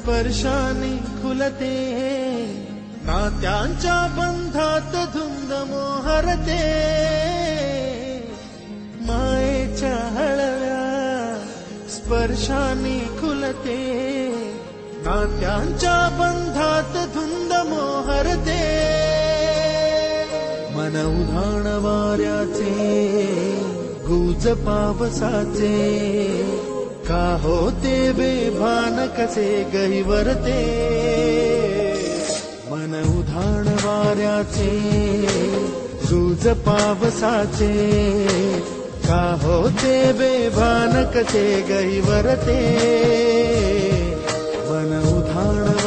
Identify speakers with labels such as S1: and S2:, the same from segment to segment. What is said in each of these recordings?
S1: स्पर्शाने खुलते नात्यांच्या बंधात धुंद मोहरते हळव्या स्पर्शाने खुलते नात्यांच्या बंधात धुंद मोहरते मन उधाण वाऱ्याचे गुज पावसाचे का हो बे भानके गीवर मन उधाण वाऱ्याचे झुज पावसाचे का होते बेभान उणवासाते बे मन उधाण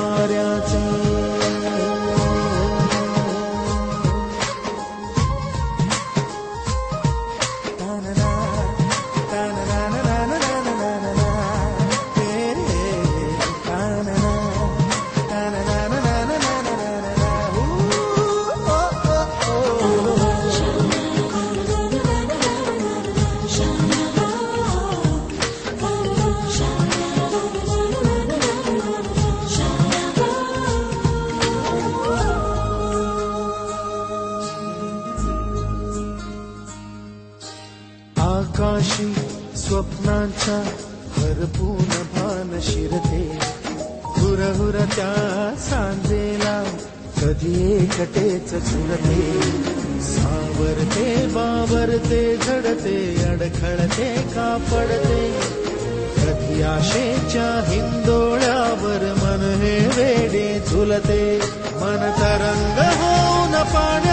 S1: आकाशी स्वप्नांचा भरपूर भान शिरते. हुरहुर त्या सांजेला कधी एकटेच चुरते. सावरते बावरते झडते अडखळते कापडते. कधी आशेच्या हिंदोळ्यावर मन हे वेडे झुलते. मन तरंग होऊन पाण्या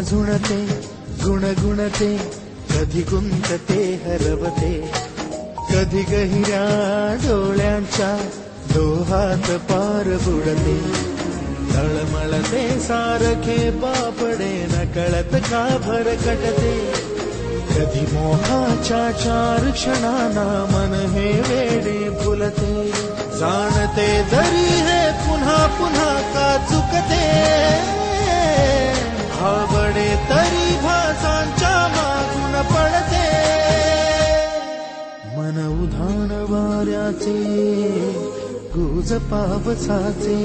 S1: झुणते गुणगुणते कधी गुंतते हरवते. कधी गहिऱ्या डोळ्यांच्या डोहात पार बुडते. तळमळते सारखे पापडे न कळत का भरकटते कधी मोहाच्या चार क्षणाना मन हे वेडे फुलते. जाणते जरी हे पुन्हा पुन्हा का चुकते मन उधाण वाऱ्याचे गुज पावसाचे.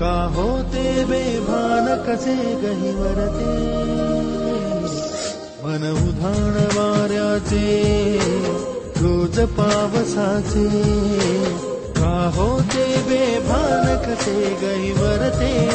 S1: का होते बेभान कसे गहिवरते मन उधाण वाऱ्याचे गुज पावसाचे. का होते बेभान कसे गहिवरते